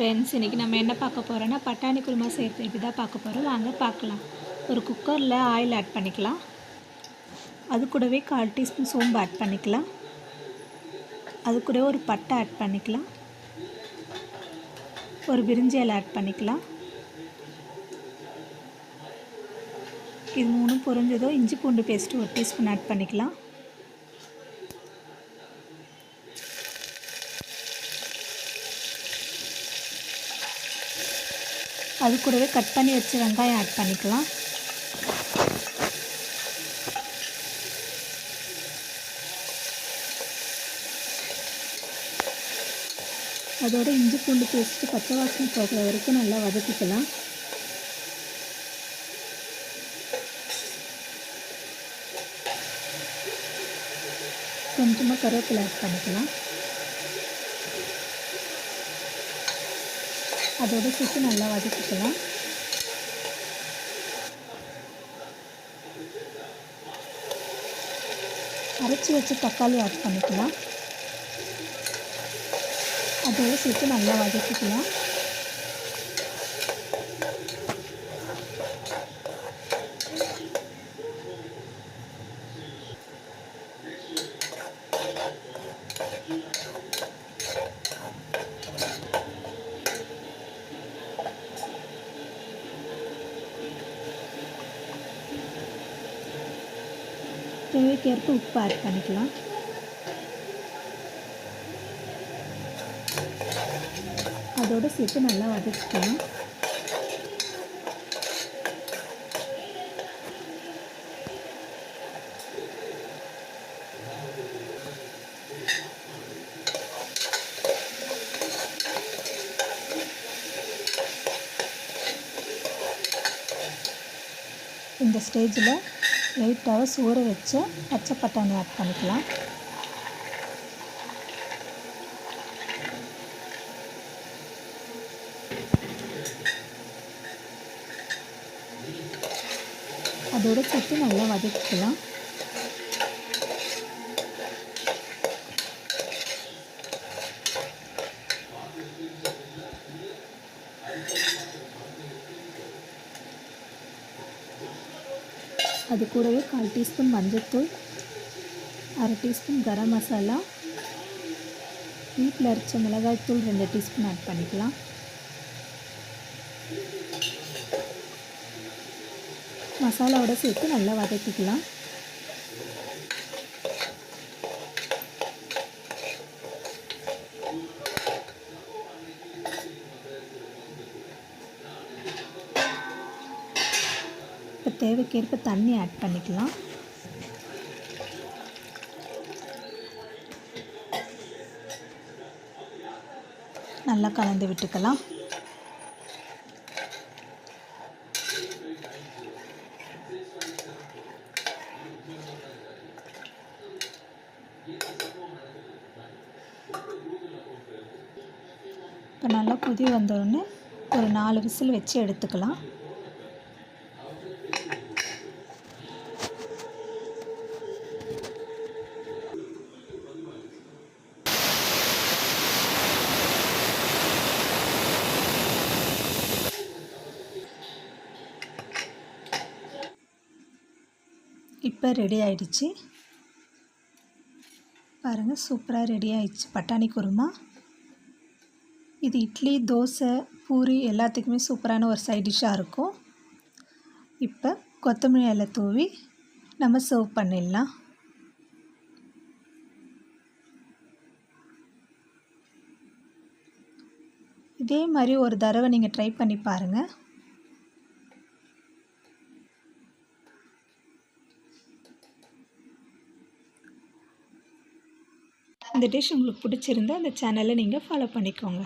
Friends இன்றைக்கி நம்ம என்ன பார்க்க போகிறோன்னா பட்டாணி குருமா செய்கிறது எப்படி தான் பார்க்க போகிறோம் வாங்க பார்க்கலாம். ஒரு குக்கரில் ஆயில் ஆட் பண்ணிக்கலாம். அது கூடவே கால் டீஸ்பூன் சோம்பு ஆட் பண்ணிக்கலாம். அது கூடவே ஒரு பட்டை ஆட் பண்ணிக்கலாம். ஒரு பிரிஞ்சி ஆட் பண்ணிக்கலாம். இது மூணும் பொறிஞ்சதோ இஞ்சி பூண்டு பேஸ்ட்டு ஒரு டீஸ்பூன் ஆட் பண்ணிக்கலாம். அது கூடவே கட் பண்ணி வச்சு வெங்காயம் ஆட் பண்ணிக்கலாம். அதோட இஞ்சி பூண்டு பேஸ்ட்டு பச்சை வாசனை போகிற வரைக்கும் நல்லா வதக்கிக்கலாம். கொஞ்சமாக கருவேப்பிலை ஆட் பண்ணிக்கலாம். அதோட சுற்றி நல்லா வதக்கிக்கலாம். அரைச்சி வச்சு தக்காளி ஆட் பண்ணிக்கலாம். அதோட சேர்த்து நல்லா வதக்கிக்கலாம். தேவைக்கேற்ப உப்பு ஆட் பண்ணிக்கலாம். அதோடு சேர்த்து நல்லா வதக்கிக்கலாம். இந்த ஸ்டேஜில் எயிட் ஹவர்ஸ் ஊற பச்சை பட்டாணி ஆட் பண்ணிக்கலாம். அதோட சேர்த்து நல்லா வதக்கிக்கலாம். அது கூடவே கால் டீஸ்பூன் மஞ்சத்தூள் அரை டீஸ்பூன் கரம் மசாலா வீட்டில் அரைச்ச மிளகாய்த்தூள் ரெண்டு டீஸ்பூன் ஆட் பண்ணிக்கலாம். மசாலாவோட சேர்த்து நல்லா வதக்கிக்கலாம். தேவைக்கேற்ப தண்ணி ஆட் பண்ணிக்கலாம். நல்லா கலந்து விட்டுக்கலாம். இப்போ நல்லா கொதி வந்தோடனே ஒரு நாலு விசில் வச்சு எடுத்துக்கலாம். இப்போ ரெடி ஆயிடுச்சு. பாருங்கள் சூப்பராக ரெடி ஆயிடுச்சு. பட்டாணி குருமா. இது இட்லி தோசை பூரி எல்லாத்துக்குமே சூப்பரான ஒரு சைட் டிஷ்ஷாக இருக்கும். இப்போ கொத்தமல்லி இலை தூவி நம்ம சர்வ் பண்ணிடலாம். இதே மாதிரி ஒரு தடவை நீங்கள் ட்ரை பண்ணி பாருங்கள் அந்த டிஷ் உங்களுக்கு பிடிச்சிருந்தா அந்த சேனலை நீங்கள் ஃபாலோ பண்ணிக்கோங்க.